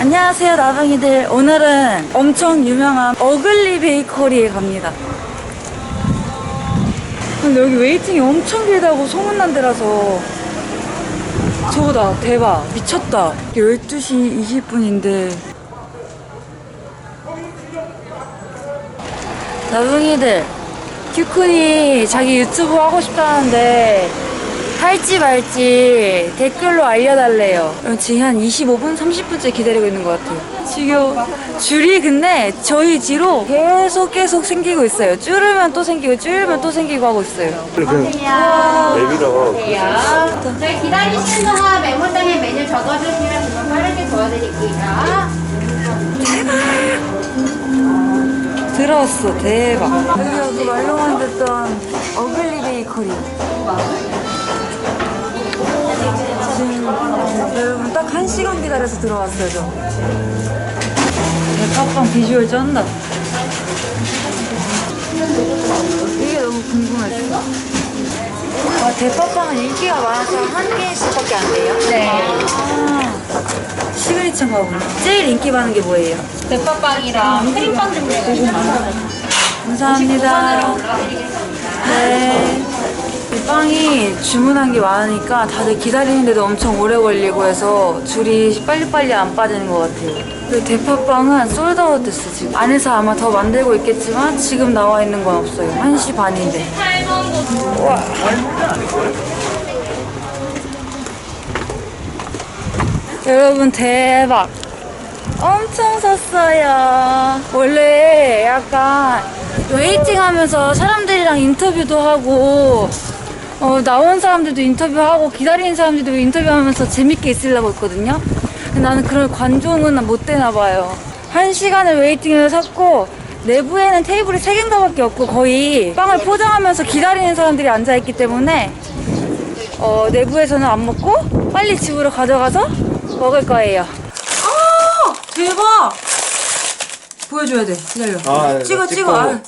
안녕하세요 나방이들. 오늘은 엄청 유명한 어글리 베이커리에 갑니다. 근데 여기 웨이팅이 엄청 길다고 소문난 데라서. 저거다 대박. 미쳤다. 12시 20분인데. 나둥이들 큐쿤이 자기 유튜브 하고 싶다는데 할지 말지 댓글로 알려달래요. 그럼 지금 한 25분, 30분째 기다리고 있는 것 같아요. 지금 줄이 근데 저희 뒤로 계속 계속 생기고 있어요. 줄으면 또 생기고 줄으면 또 생기고 하고 있어요. 내비라고 저희 기다리시는 동안 메모장에 메뉴 적어주시면 그만 빠르게 도와드릴게요. 들어왔어 대박. 여기가 그 말로만 듣던 어글리 베이커리. 한 시간 기다려서 들어왔어요 저. 대파빵 비주얼 쩐다. 이게 너무 궁금했어. 아, 대파빵은 인기가 많아서 한 개씩밖에 안 돼요? 네. 아, 시그니처인가 보네. 제일 인기 많은 게 뭐예요? 대파빵이랑 크림빵 준비해 주시면 감사합니다. 네. 이 빵이 주문한 게 많으니까 다들 기다리는데도 엄청 오래 걸리고 해서 줄이 빨리빨리 안 빠지는 것 같아요. 그 대파빵은 솔드아웃 됐어 지금. 안에서 아마 더 만들고 있겠지만 지금 나와 있는 건 없어요. 1시 반인데. 우와. 여러분 대박. 엄청 샀어요. 원래 약간 웨이팅 하면서 사람들이랑 인터뷰도 하고, 어, 나온 사람들도 인터뷰하고, 기다리는 사람들도 인터뷰하면서 재밌게 있으려고 했거든요. 근데 나는 그런 관종은 못 되나 봐요. 한 시간을 웨이팅을 샀고, 내부에는 테이블이 세 개인가 밖에 없고, 거의 빵을 포장하면서 기다리는 사람들이 앉아 있기 때문에, 어, 내부에서는 안 먹고, 빨리 집으로 가져가서 먹을 거예요. 아! 대박! 보여줘야 돼. 기다려. 아, 찍어, 찍고. 찍어. 아.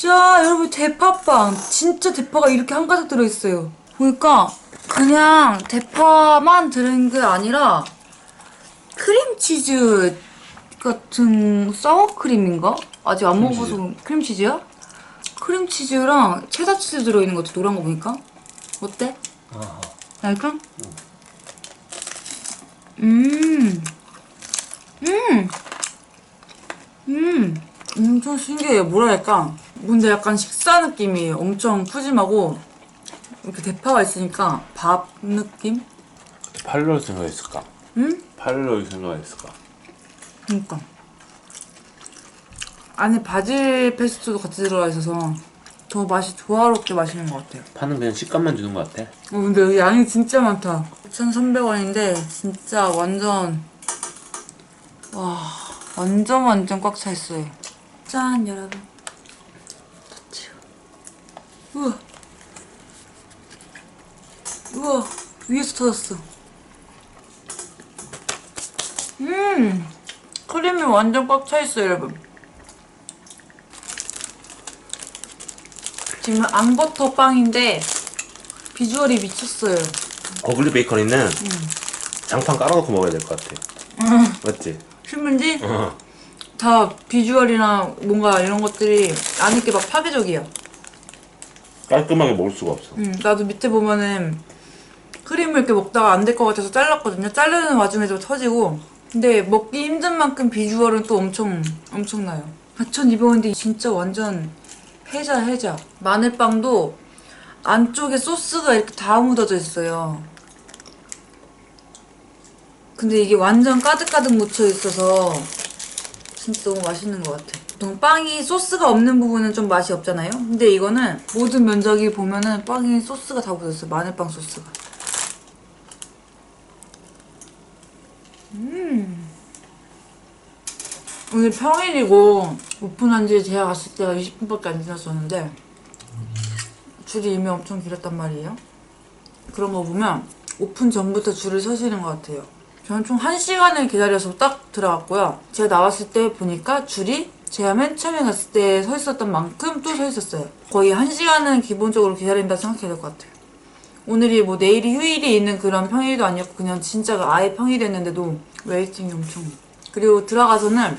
자, 여러분, 대파빵. 진짜 대파가 이렇게 한 가득 들어있어요. 보니까, 그냥 대파만 들은 게 아니라, 크림치즈 같은 사워크림인가? 아직 안 먹어서 크림치즈야? 크림치즈랑 체다치즈 들어있는 것 같아, 노란 거 보니까. 어때? 맛있어? 음. 음. 음. 엄청 신기해요. 뭐랄까. 근데 약간 식사 느낌이에요. 엄청 푸짐하고. 이렇게 대파가 있으니까 밥 느낌? 팔로를 생각했을까? 응? 팔로를 생각했을까? 그니까. 안에 바질 페스토도 같이 들어가 있어서 더 맛이 조화롭게 마시는 것 같아요. 파는 그냥 식감만 주는 것 같아 어, 근데 여기 양이 진짜 많다. 9,300원인데 진짜 완전 와 완전 완전 꽉 차 있어요. 짠 여러분. 우와. 우와 위에서 터졌어. 음 크림이 완전 꽉 차 있어요 여러분. 지금 앙버터 빵인데 비주얼이 미쳤어요. 어글리 베이커리는 장판 깔아놓고 먹어야 될 것 같아 맞지? 신문지 어. 다 비주얼이나 뭔가 이런 것들이 안 있게 막 파괴적이야. 깔끔하게 먹을 수가 없어 음, 나도 밑에 보면은 크림을 이렇게 먹다가 안 될 것 같아서 잘랐거든요. 자르는 와중에도 터지고. 근데 먹기 힘든 만큼 비주얼은 또 엄청 엄청나요. 4,200원인데 진짜 완전 해자 해자. 마늘빵도 안쪽에 소스가 이렇게 다 묻어져 있어요. 근데 이게 완전 가득가득 묻혀 있어서 진짜 너무 맛있는 것 같아. 보통 빵이 소스가 없는 부분은 좀 맛이 없잖아요? 근데 이거는 모든 면적이 보면은 빵이 소스가 다 묻었어. 마늘빵 소스가. 음. 오늘 평일이고 오픈한 지 제가 갔을 때가 20분밖에 안 지났었는데 줄이 이미 엄청 길었단 말이에요. 그런 거 보면 오픈 전부터 줄을 서시는 것 같아요. 저는 총 1시간을 기다려서 딱 들어갔고요. 제가 나왔을 때 보니까 줄이 제가 맨 처음에 갔을 때 서 있었던 만큼 또 서 있었어요. 거의 1시간은 기본적으로 기다린다 생각해야 될 것 같아요. 오늘이 뭐 내일이 휴일이 있는 그런 평일도 아니었고 그냥 진짜 아예 평일이었는데도 웨이팅이 엄청. 그리고 들어가서는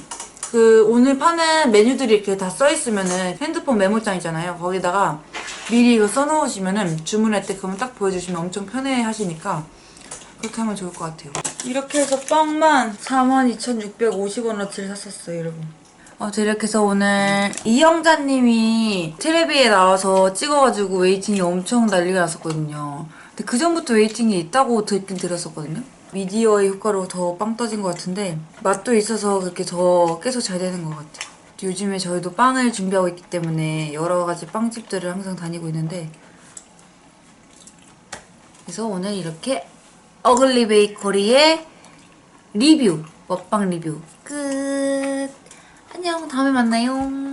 그 오늘 파는 메뉴들이 이렇게 다 써있으면은 핸드폰 메모장이잖아요. 거기다가 미리 이거 써놓으시면은 주문할 때 그러면 딱 보여주시면 엄청 편해 하시니까 그렇게 하면 좋을 것 같아요. 이렇게 해서 빵만 42,650원어치를 샀었어요, 여러분. 어, 저 이렇게 해서 오늘 이영자님이 텔레비에 나와서 찍어가지고 웨이팅이 엄청 난리가 났었거든요. 근데 그 전부터 웨이팅이 있다고 듣긴 들었었거든요. 미디어의 효과로 더빵 터진 것 같은데 맛도 있어서 그렇게 더 계속 잘 되는 것 같아요. 요즘에 저희도 빵을 준비하고 있기 때문에 여러 가지 빵집들을 항상 다니고 있는데 그래서 오늘 이렇게 어글리 베이커리의 리뷰 먹방 리뷰 끝 안녕 다음에 만나요